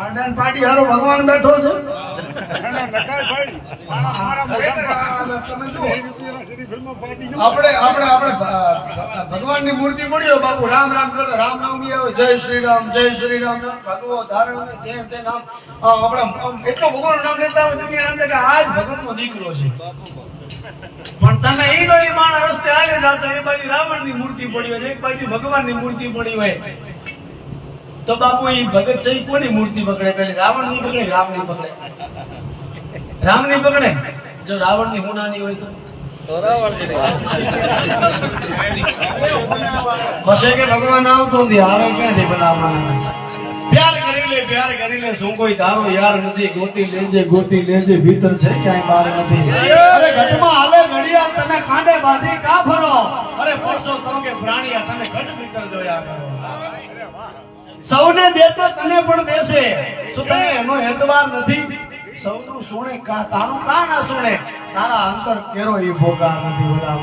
પાડાને પાડી હારો ભગવાન બેઠો છે. ના, ના. આપણે આપણે આપણે ભગવાનની મૂર્તિ મળ્યો બાપુ. રામ રામ કરતા રામ નવમી આવે. જય શ્રી રામ જય શ્રી રામ. ભગવો ધારણ જે તે નામ. આપણે એટલો ભગવાન નામ લેતા હોય દુનિયા નામ કે આ જ ભગતનો દીકરો છે. પણ તમે એ નો માણસ રસ્તે આવી જાવ તો એ બાજુ રાવણની મૂર્તિ પડી હોય ને એક બાજુ ભગવાનની મૂર્તિ પડી હોય. તો બાપુ એ ભગત છે કોની મૂર્તિ પકડે? પેલી રાવણની પકડે રામની પકડે? રામની પકડે? જો રાવણની હુનાની હોય તો? પછી કે ભગવાન આવતો નથી આવે ક્યાંથી બનાવવાના? પ્યાર કરી લે પ્યાર કરી લે શું કોઈ તારો યાર નથી ગોતી લેજે ગોતી લેજે ભીતર છે ક્યાંય બહાર નથી. અરે ઘટમાં હાલે ઘડિયાળ તમે કાંડે બાંધી કા કે પ્રાણીયા તમે ઘટ ભીતર જોયા કરો. સૌને દેતો તને પણ દેશે. શું તને એનો એતવાર નથી? સૌનું સુણે કા તારું કા ના સુણે? તારા અંતર કેરો ઈ ભોગા નથી ઓલા